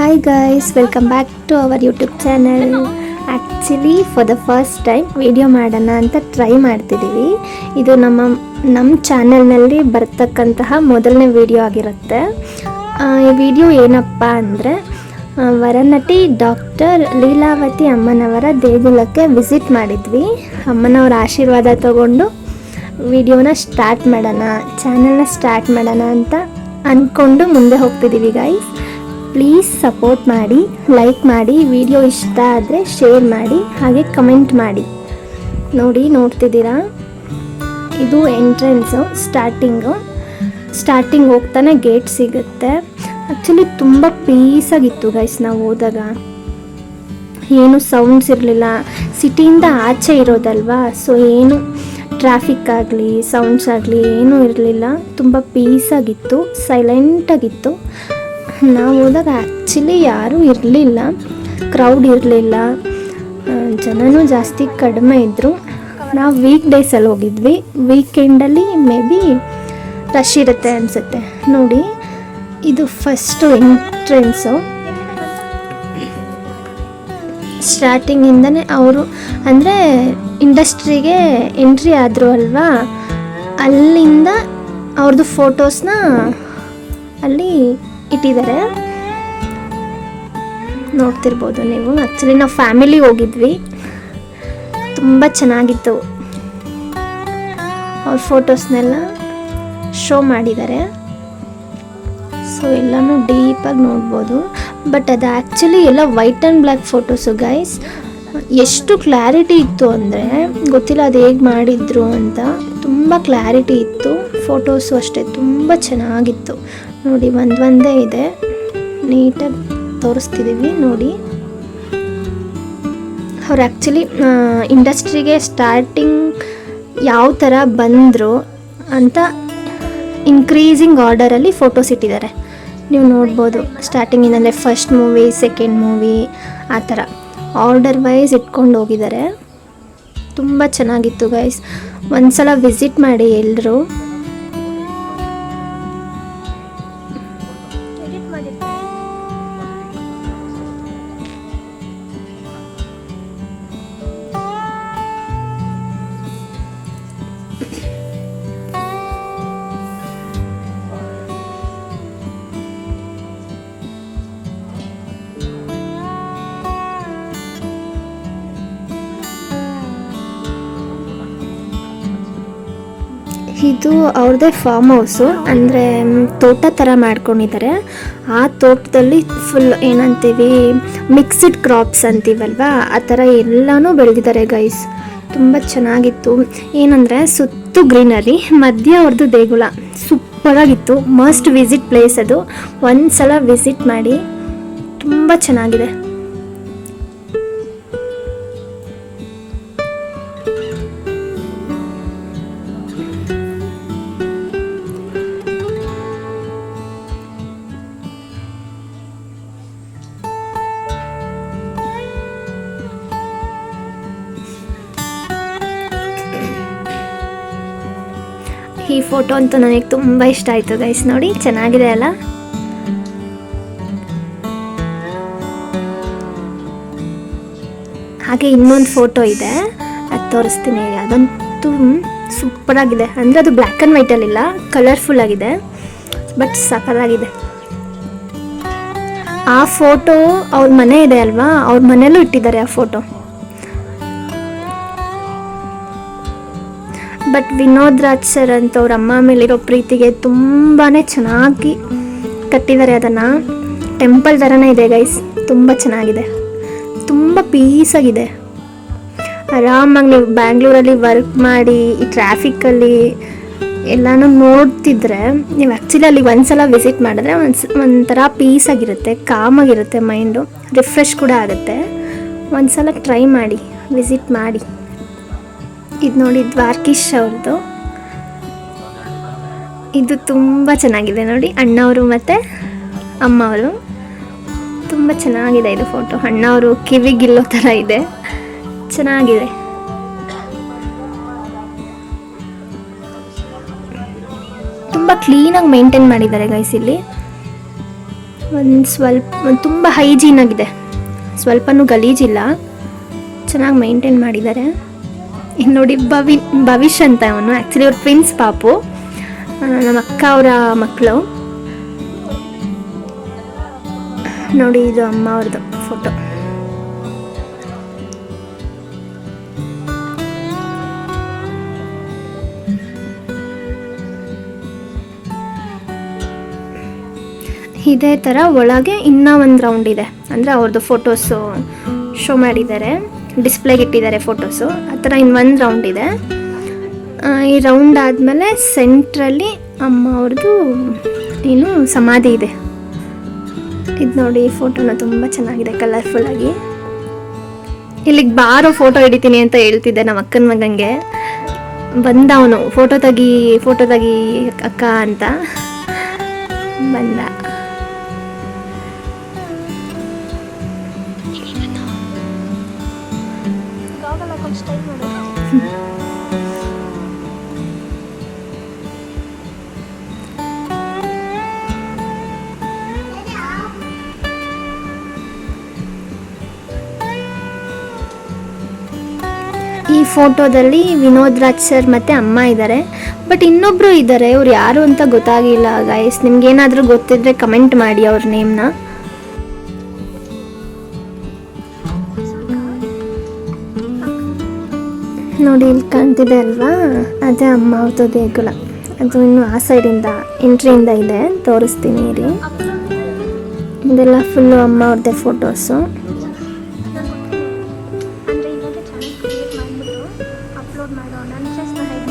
Hi guys welcome back to our YouTube channel actually for the first time video ಮಾಡೋಣ ಅಂತ try ಮಾಡ್ತಿದ್ದೀವಿ. ಇದು ನಮ್ಮ ನಮ್ಮ ಚಾನಲ್ನಲ್ಲಿ ಬರ್ತಕ್ಕಂತಹ ಮೊದಲನೇ ವಿಡಿಯೋ ಆಗಿರುತ್ತೆ. ಈ ವಿಡಿಯೋ ಏನಪ್ಪ ಅಂದರೆ ವರನಟಿ ಡಾಕ್ಟರ್ ಲೀಲಾವತಿ ಅಮ್ಮನವರ ದೇಗುಲಕ್ಕೆ ವಿಸಿಟ್ ಮಾಡಿದ್ವಿ. ಅಮ್ಮನವರ ಆಶೀರ್ವಾದ ತಗೊಂಡು ವಿಡಿಯೋನ ಸ್ಟಾರ್ಟ್ ಮಾಡೋಣ ಚಾನಲ್ನ ಸ್ಟಾರ್ಟ್ ಮಾಡೋಣ ಅಂತ ಅಂದ್ಕೊಂಡು ಮುಂದೆ ಹೋಗ್ತಿದ್ದೀವಿ ಗೈಸ್ ಪ್ಲೀಸ್ ಸಪೋರ್ಟ್ ಮಾಡಿ ಲೈಕ್ ಮಾಡಿ ವಿಡಿಯೋ ಇಷ್ಟ ಆದರೆ ಶೇರ್ ಮಾಡಿ, ಹಾಗೆ ಕಮೆಂಟ್ ಮಾಡಿ. ನೋಡಿ, ನೋಡ್ತಿದ್ದೀರಾ? ಇದು ಎಂಟ್ರೆನ್ಸು ಸ್ಟಾರ್ಟಿಂಗು ಸ್ಟಾರ್ಟಿಂಗ್ ಹೋಗ್ತಾನೆ ಗೇಟ್ ಸಿಗುತ್ತೆ. ಆ್ಯಕ್ಚುಲಿ ತುಂಬ ಪೀಸಾಗಿತ್ತು ಗೈಸ್ ನಾವು ಹೋದಾಗ. ಏನು ಸೌಂಡ್ಸ್ ಇರಲಿಲ್ಲ. ಸಿಟಿಯಿಂದ ಆಚೆ ಇರೋದಲ್ವಾ? ಸೊ ಏನು ಟ್ರಾಫಿಕ್ ಆಗಲಿ ಸೌಂಡ್ಸ್ ಆಗಲಿ ಏನೂ ಇರಲಿಲ್ಲ. ತುಂಬ ಪೀಸಾಗಿತ್ತು ಸೈಲೆಂಟಾಗಿತ್ತು ನಾವು ಹೋದಾಗ ಆ್ಯಕ್ಚುಲಿ ಯಾರೂ ಇರಲಿಲ್ಲ ಕ್ರೌಡ್ ಇರಲಿಲ್ಲ ಜನನೂ ಜಾಸ್ತಿ ಕಡಿಮೆ ಇದ್ದರು ನಾವು ವೀಕ್ ಡೇಸಲ್ಲಿ ಹೋಗಿದ್ವಿ. ವೀಕೆಂಡಲ್ಲಿ ಮೇ ಬಿ ರಶ್ ಇರುತ್ತೆ ಅನಿಸುತ್ತೆ. ನೋಡಿ, ಇದು ಫಸ್ಟು ಎಂಟ್ರೆನ್ಸು ಸ್ಟಾರ್ಟಿಂಗಿಂದನೇ ಅವರು, ಅಂದರೆ ಇಂಡಸ್ಟ್ರಿಗೆ ಎಂಟ್ರಿ ಆದರು ಅಲ್ವಾ? ಅಲ್ಲಿಂದ ಅವ್ರದ್ದು ಫೋಟೋಸ್ನ ಅಲ್ಲಿ ಇಟ್ಟಿದ್ದಾರೆ. ನೋಡ್ತಿರ್ಬೋದು ನೀವು. ಆ್ಯಕ್ಚುಲಿ ನಾವು ಫ್ಯಾಮಿಲಿ ಹೋಗಿದ್ವಿ. ತುಂಬ ಚೆನ್ನಾಗಿತ್ತು. ಅವ್ರ ಫೋಟೋಸ್ನೆಲ್ಲ ಶೋ ಮಾಡಿದ್ದಾರೆ. ಸೊ ಎಲ್ಲನೂ ಡೀಪಾಗಿ ನೋಡ್ಬೋದು. ಬಟ್ ಅದು ಆ್ಯಕ್ಚುಲಿ ಎಲ್ಲ white and black photos guys ಎಷ್ಟು ಕ್ಲಾರಿಟಿ ಇತ್ತು ಅಂದರೆ, ಗೊತ್ತಿಲ್ಲ ಅದು ಹೇಗೆ ಮಾಡಿದ್ರು ಅಂತ, ತುಂಬ ಕ್ಲಾರಿಟಿ ಇತ್ತು. ಫೋಟೋಸು ಅಷ್ಟೇ, ತುಂಬ ಚೆನ್ನಾಗಿತ್ತು. ನೋಡಿ, ಒಂದು, ಒಂದೇ ಇದೆ. ನೀಟಾಗಿ ತೋರಿಸ್ತಿದ್ದೀವಿ ನೋಡಿ. ಅವ್ರು ಆ್ಯಕ್ಚುಲಿ ಇಂಡಸ್ಟ್ರಿಗೆ ಸ್ಟಾರ್ಟಿಂಗ್ ಯಾವ ಥರ ಬಂದರು ಅಂತ ಇನ್ಕ್ರೀಸಿಂಗ್ ಆರ್ಡರಲ್ಲಿ ಫೋಟೋಸ್ ಇಟ್ಟಿದ್ದಾರೆ. ನೀವು ನೋಡ್ಬೋದು ಸ್ಟಾರ್ಟಿಂಗಿನಲ್ಲೇ ಫಸ್ಟ್ ಮೂವಿ ಸೆಕೆಂಡ್ ಮೂವಿ ಆ ಥರ ಆರ್ಡರ್ ವೈಸ್ ಇಟ್ಕೊಂಡು ಹೋಗಿದ್ದಾರೆ. ತುಂಬ ಚೆನ್ನಾಗಿತ್ತು ಗೈಸ್ ಒಂದು ಸಲ ವಿಸಿಟ್ ಮಾಡಿ ಎಲ್ಲರೂ Goodbye. ಇದು ಅವ್ರದ್ದೇ ಫಾರ್ಮ್ ಹೌಸು ಅಂದರೆ ತೋಟ ಥರ ಮಾಡ್ಕೊಂಡಿದ್ದಾರೆ ಆ ತೋಟದಲ್ಲಿ ಫುಲ್ ಏನಂತೀವಿ ಮಿಕ್ಸ್ಡ್ ಕ್ರಾಪ್ಸ್ ಅಂತೀವಲ್ವಾ? ಆ ಥರ ಎಲ್ಲನೂ ಬೆಳೆದಿದ್ದಾರೆ ಗೈಸ್ ತುಂಬ ಚೆನ್ನಾಗಿತ್ತು. ಏನಂದರೆ, ಸುತ್ತು ಗ್ರೀನರಿ, ಮಧ್ಯ ಅವ್ರದ್ದು ದೇಗುಲ. ಸೂಪರಾಗಿತ್ತು. ಮಸ್ಟ್ ವಿಸಿಟ್ ಪ್ಲೇಸ್ ಅದು. ಒಂದು ಸಲ ವಿಸಿಟ್ ಮಾಡಿ, ತುಂಬ ಚೆನ್ನಾಗಿದೆ. ಈ ಫೋಟೋ ಅಂತೂ ನನಗೆ ತುಂಬ ಇಷ್ಟ ಆಯಿತು ಗೈಸ್ ನೋಡಿ, ಚೆನ್ನಾಗಿದೆ ಅಲ್ಲ? ಹಾಗೆ ಇನ್ನೊಂದು ಫೋಟೋ ಇದೆ. ಅದು ತೋರಿಸ್ತೀನಿ. ಅದಂತೂ ಸೂಪರಾಗಿದೆ ಅಂದರೆ ಅದು ಬ್ಲ್ಯಾಕ್ ಆ್ಯಂಡ್ ವೈಟಲ್ಲಿಲ್ಲ ಕಲರ್ಫುಲ್ ಆಗಿದೆ. ಬಟ್ ಸಕಲಾಗಿದೆ ಆ ಫೋಟೋ ಅವ್ರ ಮನೆ ಇದೆ ಅಲ್ವಾ? ಅವ್ರ ಮನೆಯಲ್ಲೂ ಇಟ್ಟಿದ್ದಾರೆ ಆ photo. But Vinod Raj sir ಅಂತ ಅವ್ರ ಅಮ್ಮ ಮೇಲಿರೋ ಪ್ರೀತಿಗೆ ತುಂಬಾ ಚೆನ್ನಾಗಿ ಕಟ್ಟಿದ್ದಾರೆ ಅದನ್ನು. ಟೆಂಪಲ್ ಥರನೇ ಇದೆ ಗೈಸ್ ತುಂಬ ಚೆನ್ನಾಗಿದೆ. ತುಂಬ ಪೀಸಾಗಿದೆ ಆರಾಮಾಗಿ ನೀವು ಬ್ಯಾಂಗ್ಳೂರಲ್ಲಿ ವರ್ಕ್ ಮಾಡಿ, ಈ ಟ್ರಾಫಿಕ್ಕಲ್ಲಿ ಎಲ್ಲನೂ ನೋಡ್ತಿದ್ರೆ, ನೀವು ಆ್ಯಕ್ಚುಲಿ ಅಲ್ಲಿ ಒಂದ್ಸಲ ವಿಸಿಟ್ ಮಾಡಿದ್ರೆ ಒಂದು ಒಂಥರ ಪೀಸಾಗಿರುತ್ತೆ ಕಾಮಾಗಿರುತ್ತೆ ಮೈಂಡು ರಿಫ್ರೆಶ್ ಕೂಡ ಆಗುತ್ತೆ. ಒಂದ್ಸಲ ಟ್ರೈ ಮಾಡಿ ವಿಸಿಟ್ ಮಾಡಿ. ಇದು ನೋಡಿ ದ್ವಾರ್ಕೀಶ್ ಅವ್ರದ್ದು ಇದು ತುಂಬ ಚೆನ್ನಾಗಿದೆ ನೋಡಿ, ಅಣ್ಣವರು ಮತ್ತು ಅಮ್ಮವರು. ತುಂಬ ಚೆನ್ನಾಗಿದೆ ಇದು ಫೋಟೋ ಅಣ್ಣವರು ಕಿವಿಗಿಲ್ಲೋ ಥರ ಇದೆ. ಚೆನ್ನಾಗಿದೆ. ತುಂಬ ಕ್ಲೀನಾಗಿ ಮೇಂಟೈನ್ ಮಾಡಿದ್ದಾರೆ ಗೈಸ್ ಇಲ್ಲಿ. ಒಂದು ಸ್ವಲ್ಪ ತುಂಬ ಹೈಜೀನ್ ಆಗಿದೆ. ಸ್ವಲ್ಪನೂ ಗಲೀಜಿಲ್ಲ. ಚೆನ್ನಾಗಿ ಮೇಂಟೈನ್ ಮಾಡಿದ್ದಾರೆ. ಇನ್ನು ನೋಡಿ ಭವಿ, ಭವಿಷ್ ಅಂತ ಅವನು. ಆ್ಯಕ್ಚುಲಿ ಅವ್ರ ಪ್ರಿನ್ಸ್ ಪಾಪು. ನಮ್ಮ ಅಕ್ಕ ಅವರ ಮಕ್ಕಳು ನೋಡಿ ಇದು ಅಮ್ಮ ಅವ್ರದ್ದು ಫೋಟೋ ಇದೇ ಥರ ಒಳಗೆ ಇನ್ನೂ ಒಂದು ರೌಂಡ್ ಇದೆ. ಅಂದರೆ ಅವ್ರದ್ದು ಫೋಟೋಸು ಶೋ ಮಾಡಿದ್ದಾರೆ. ಡಿಸ್ಪ್ಲೇಗೆ ಇಟ್ಟಿದ್ದಾರೆ ಫೋಟೋಸು ಆ ಥರ ಇನ್ನು ಒಂದು ರೌಂಡ್ ಇದೆ. ಈ ರೌಂಡ್ ಆದಮೇಲೆ ಸೆಂಟ್ರಲ್ಲಿ ಅಮ್ಮ ಅವ್ರದ್ದು ಏನು ಸಮಾಧಿ ಇದೆ. ಇದು ನೋಡಿ, ಈ ಫೋಟೋನ ತುಂಬ ಚೆನ್ನಾಗಿದೆ ಕಲರ್ಫುಲ್ಲಾಗಿ ಇಲ್ಲಿಗೆ ಬಾರೋ ಫೋಟೋ ಹಿಡಿತೀನಿ ಅಂತ ಹೇಳ್ತಿದ್ದೆ ನಮ್ಮ ಅಕ್ಕನ ಮಗಂಗೆ ಬಂದ ಅವನು ಫೋಟೋ ತಗಿ ಫೋಟೋ ತಗಿ ಅಕ್ಕ ಅಂತ. ಬಂದ. ಫೋಟೋದಲ್ಲಿ ವಿನೋದ್ ರಾಜ್ ಸರ್ ಮತ್ತು ಅಮ್ಮ ಇದ್ದಾರೆ ಬಟ್ ಇನ್ನೊಬ್ಬರು ಇದ್ದಾರೆ ಅವ್ರು ಯಾರು ಅಂತ ಗೊತ್ತಾಗಿಲ್ಲ ಗಾಯಸ್ ನಿಮ್ಗೇನಾದರೂ ಗೊತ್ತಿದ್ರೆ ಕಮೆಂಟ್ ಮಾಡಿ ಅವ್ರ ನೇಮ್ನ ನೋಡಿ, ಇಲ್ಲಿ ಕಾಣ್ತಿದೆ ಅಲ್ವಾ? ಅದೇ ಅಮ್ಮ ಅವ್ರದ್ದು ದೇಗುಲ. ಅದು ಇನ್ನು ಆ ಸೈಡಿಂದ ಎಂಟ್ರಿಯಿಂದ ಇದೆ ತೋರಿಸ್ತೀನಿ ರೀ ಇದೆಲ್ಲ ಫುಲ್ಲು ಅಮ್ಮ ಅವ್ರದ್ದೇ ಫೋಟೋಸು ಅಪ್ಲೋಡ್ ಮಾಡೋ ನನ್ನ ಫೇಸ್ನ ಹೈಡ್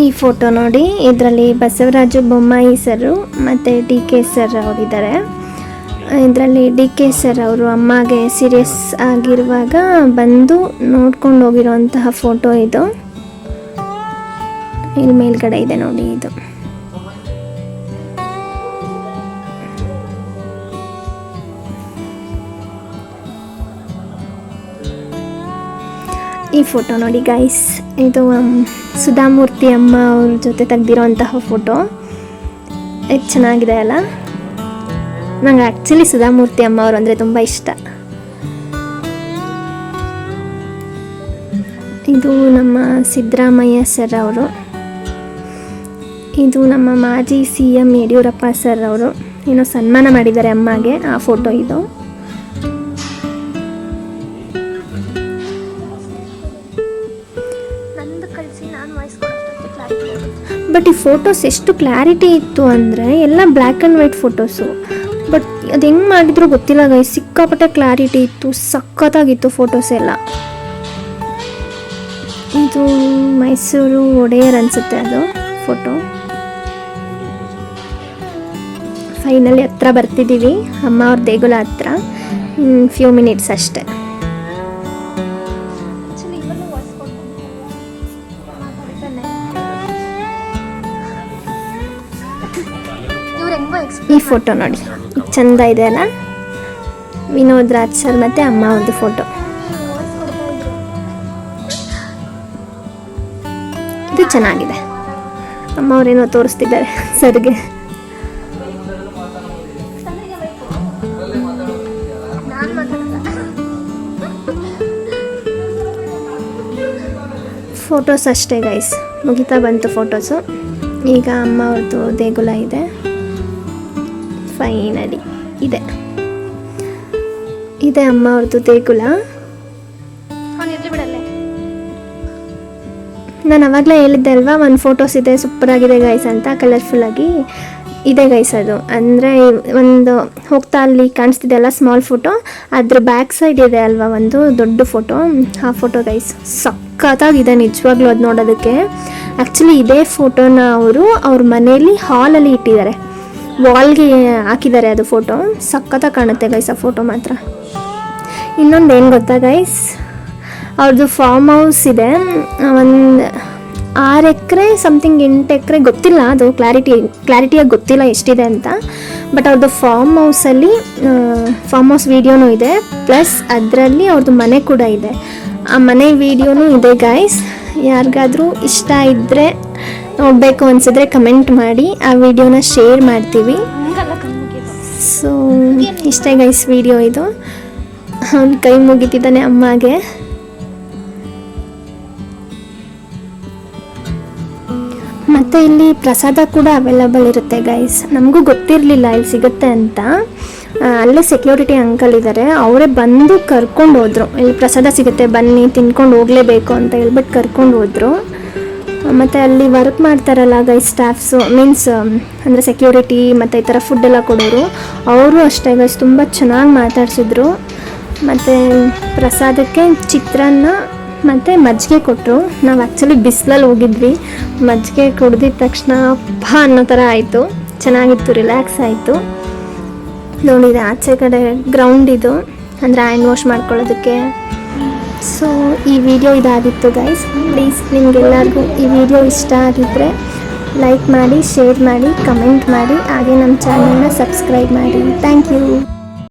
ಈ ಫೋಟೋ ನೋಡಿ, ಇದರಲ್ಲಿ ಬಸವರಾಜು ಬೊಮ್ಮಾಯಿ ಸರು ಮತ್ತು ಡಿ ಕೆ ಸರ್ ಅವರಿದ್ದಾರೆ. ಇದರಲ್ಲಿ ಡಿ ಕೆ ಸರ್ ಅವರು ಅಮ್ಮಗೆ ಸೀರಿಯಸ್ ಆಗಿರುವಾಗ ಬಂದು ನೋಡ್ಕೊಂಡು ಹೋಗಿರೋಂತಹ ಫೋಟೋ ಇದು. ಇಲ್ಲಿ ಮೇಲ್ಗಡೆ ಇದೆ ನೋಡಿ ಇದು. ಈ ಫೋಟೋ ನೋಡಿ ಗೈಸ್ ಇದು ಅಮ್, ಸುಧಾಮೂರ್ತಿ ಅಮ್ಮ ಅವ್ರ ಜೊತೆ ತೆಗ್ದಿರೋಂತಹ ಫೋಟೋ ಎಷ್ಟು ಚೆನ್ನಾಗಿದೆ ಅಲ್ಲ? ನಂಗೆ ಆ್ಯಕ್ಚುಲಿ ಸುಧಾಮೂರ್ತಿ ಅಮ್ಮ ಅವರು ಅಂದರೆ ತುಂಬ ಇಷ್ಟ. ಇದು ನಮ್ಮ ಸಿದ್ದರಾಮಯ್ಯ ಸರ್ ಅವರು. ಇದು ನಮ್ಮ ಮಾಜಿ ಸಿ ಎಂ ಯಡಿಯೂರಪ್ಪ ಸರ್ ಅವರು. ಏನೋ ಸನ್ಮಾನ ಮಾಡಿದ್ದಾರೆ ಅಮ್ಮಗೆ ಆ ಫೋಟೋ ಇದು. ಬಟ್ ಈ ಫೋಟೋಸ್ ಎಷ್ಟು ಕ್ಲಾರಿಟಿ ಇತ್ತು ಅಂದರೆ ಎಲ್ಲ black and white photos but ಅದು ಹೆಂಗೆ ಮಾಡಿದ್ರು ಗೊತ್ತಿಲ್ಲ ಗೈ ಸಿಕ್ಕಾಪಟ್ಟೆ ಕ್ಲಾರಿಟಿ ಇತ್ತು ಸಖತ್ತಾಗಿತ್ತು ಫೋಟೋಸ್ ಎಲ್ಲ. ಇದು ಮೈಸೂರು ಒಡೆಯರ್ ಅನಿಸುತ್ತೆ ಅದು ಫೋಟೋ ಫೈನಲಿ ಹತ್ರ ಬರ್ತಿದ್ದೀವಿ ಅಮ್ಮ ಅವ್ರ ದೇಗುಲ ಹತ್ರ. ಫ್ಯೂ ಮಿನಿಟ್ಸ್ ಅಷ್ಟೇ. ಈ ಫೋಟೋ ನೋಡಿ. ಚಂದ ಇದೆ ಅಲ್ಲ? ವಿನೋದ್ ರಾಜ್ ಸರ್ ಮತ್ತು ಅಮ್ಮ ಅವ್ರದ್ದು ಫೋಟೋ ಇದು ಚೆನ್ನಾಗಿದೆ. ಅಮ್ಮ ಅವರೇನೋ ತೋರಿಸ್ತಿದ್ದಾರೆ ಸರ್ಗೆ. ಫೋಟೋಸ್ ಅಷ್ಟೇ ಗೈಸ್ ಮುಗಿತಾ ಬಂತು ಫೋಟೋಸು ಈಗ ಅಮ್ಮ ಅವ್ರದ್ದು ದೇಗುಲ ಇದೆ. ಫೈನಲಿ ಇದೆ. ಇದೆ ಅಮ್ಮ ಅವ್ರದ್ದು ದೇಗುಲ. ನಾನು ಅವಾಗಲೇ ಹೇಳಿದ್ದೆ ಅಲ್ವಾ ಒಂದು ಫೋಟೋಸ್ ಇದೆ ಸೂಪರ್ ಆಗಿದೆ ಗೈಸ್ ಅಂತ ಕಲರ್ಫುಲ್ಲಾಗಿ ಇದೆ ಗೈಸ್ ಅದು. ಅಂದರೆ ಒಂದು ಹೋಗ್ತಾ ಅಲ್ಲಿ ಕಾಣಿಸ್ತಿದೆ ಅಲ್ಲ ಸ್ಮಾಲ್ ಫೋಟೋ ಅದ್ರ ಬ್ಯಾಕ್ ಸೈಡ್ ಇದೆ ಅಲ್ವಾ ಒಂದು ದೊಡ್ಡ ಫೋಟೋ ಆ ಫೋಟೋ ಗೈಸ್ ಸಖತ್ತಾಗಿದೆ ನಿಜವಾಗ್ಲೂ ಅದು ನೋಡೋದಕ್ಕೆ. ಆ್ಯಕ್ಚುಲಿ ಇದೇ ಫೋಟೋನ ಅವರು ಅವ್ರ ಮನೆಯಲ್ಲಿ ಹಾಲಲ್ಲಿ ಇಟ್ಟಿದ್ದಾರೆ. ವಾಲ್ಗೆ ಹಾಕಿದ್ದಾರೆ ಅದು ಫೋಟೋ ಸಖತ್ತಾಗಿ ಕಾಣುತ್ತೆ ಗೈಸ್ ಆ ಫೋಟೋ ಮಾತ್ರ. ಇನ್ನೊಂದು ಏನು ಗೊತ್ತಾ ಗೈಸ್ ಅವ್ರದ್ದು ಫಾರ್ಮ್ ಹೌಸ್ ಇದೆ. ಒಂದು ಆರು ಎಕರೆ ಸಮಥಿಂಗ್ ಎಂಟು ಎಕರೆ ಗೊತ್ತಿಲ್ಲ, ಅದು ಕ್ಲಾರಿಟಿ ಕ್ಲಾರಿಟಿಯಾಗಿ ಗೊತ್ತಿಲ್ಲ ಎಷ್ಟಿದೆ ಅಂತ. ಬಟ್ ಅವ್ರದ್ದು ಫಾರ್ಮ್ ಹೌಸಲ್ಲಿ ಫಾರ್ಮ್ ಹೌಸ್ ವೀಡಿಯೋನೂ ಇದೆ. ಪ್ಲಸ್ ಅದರಲ್ಲಿ ಅವ್ರದ್ದು ಮನೆ ಕೂಡ ಇದೆ. ಆ ಮನೆ ವೀಡಿಯೋನೂ ಇದೆ ಗಾಯ್ಸ್ ಯಾರಿಗಾದರೂ ಇಷ್ಟ ಇದ್ದರೆ ನೋಡಬೇಕು ಅನಿಸಿದ್ರೆ ಕಮೆಂಟ್ ಮಾಡಿ. ಆ ವಿಡಿಯೋನ ಶೇರ್ ಮಾಡ್ತೀವಿ. ಸೊ ಇಷ್ಟೇ ಗೈಸ್ ವಿಡಿಯೋ ಇದು. ಅವ್ನು ಕೈ ಮುಗಿತಿದ್ದಾನೆ ಅಮ್ಮಗೆ. ಮತ್ತು ಇಲ್ಲಿ ಪ್ರಸಾದ ಕೂಡ ಅವೈಲಬಲ್ ಇರುತ್ತೆ ಗೈಸ್ ನಮಗೂ ಗೊತ್ತಿರಲಿಲ್ಲ ಇಲ್ಲಿ ಸಿಗುತ್ತೆ ಅಂತ. ಅಲ್ಲೇ ಸೆಕ್ಯೂರಿಟಿ ಅಂಕಲ್ ಇದ್ದಾರೆ ಅವರೇ ಬಂದು ಕರ್ಕೊಂಡು ಹೋದರು. ಇಲ್ಲಿ ಪ್ರಸಾದ ಸಿಗುತ್ತೆ, ಬನ್ನಿ, ತಿನ್ಕೊಂಡು ಹೋಗಲೇಬೇಕು ಅಂತ ಹೇಳ್ಬಿಟ್ಟು ಕರ್ಕೊಂಡು ಹೋದರು. ಮತ್ತು ಅಲ್ಲಿ ವರ್ಕ್ ಮಾಡ್ತಾರಲ್ಲ ಗೈಸ್ ಸ್ಟಾಫ್ಸು ಮೀನ್ಸ್ ಅಂದರೆ ಸೆಕ್ಯೂರಿಟಿ ಮತ್ತು ಈ ಥರ ಫುಡ್ ಎಲ್ಲ ಕೊಡೋರು. ಅವರು ಅಷ್ಟೇ ಗೈಸ್ ತುಂಬ ಚೆನ್ನಾಗಿ ಮಾತಾಡಿಸಿದ್ರು. ಮತ್ತು ಪ್ರಸಾದಕ್ಕೆ ಚಿತ್ರಾನ್ನ ಮತ್ತು ಮಜ್ಜಿಗೆ ಕೊಟ್ಟರು. ನಾವು ಆ್ಯಕ್ಚುಲಿ ಬಿಸಿಲಲ್ಲಿ ಹೋಗಿದ್ವಿ. ಮಜ್ಜಿಗೆ ಕುಡ್ದಿದ ತಕ್ಷಣ ಅಪ್ಪ ಅನ್ನೋ ಥರ ಆಯಿತು. ಚೆನ್ನಾಗಿತ್ತು ರಿಲ್ಯಾಕ್ಸ್ ಆಯಿತು. ನೋಡಿದೆ ಆಚೆ ಕಡೆ ಗ್ರೌಂಡ್ ಇದು. ಅಂದರೆ ಹ್ಯಾಂಡ್ ವಾಶ್ ಮಾಡ್ಕೊಳ್ಳೋದಕ್ಕೆ. ಸೊ ಈ ವಿಡಿಯೋ ಇದಾಗಿತ್ತು ಗೈಸ್ ಪ್ಲೀಸ್ ನಿಮಗೆಲ್ಲರಿಗೂ ಈ ವಿಡಿಯೋ ಇಷ್ಟ ಆಗಿದ್ದರೆ ಲೈಕ್ ಮಾಡಿ ಶೇರ್ ಮಾಡಿ ಕಮೆಂಟ್ ಮಾಡಿ. ಹಾಗೆ ನಮ್ಮ ಚಾನಲ್ನ ಸಬ್ಸ್ಕ್ರೈಬ್ ಮಾಡಿ. Thank you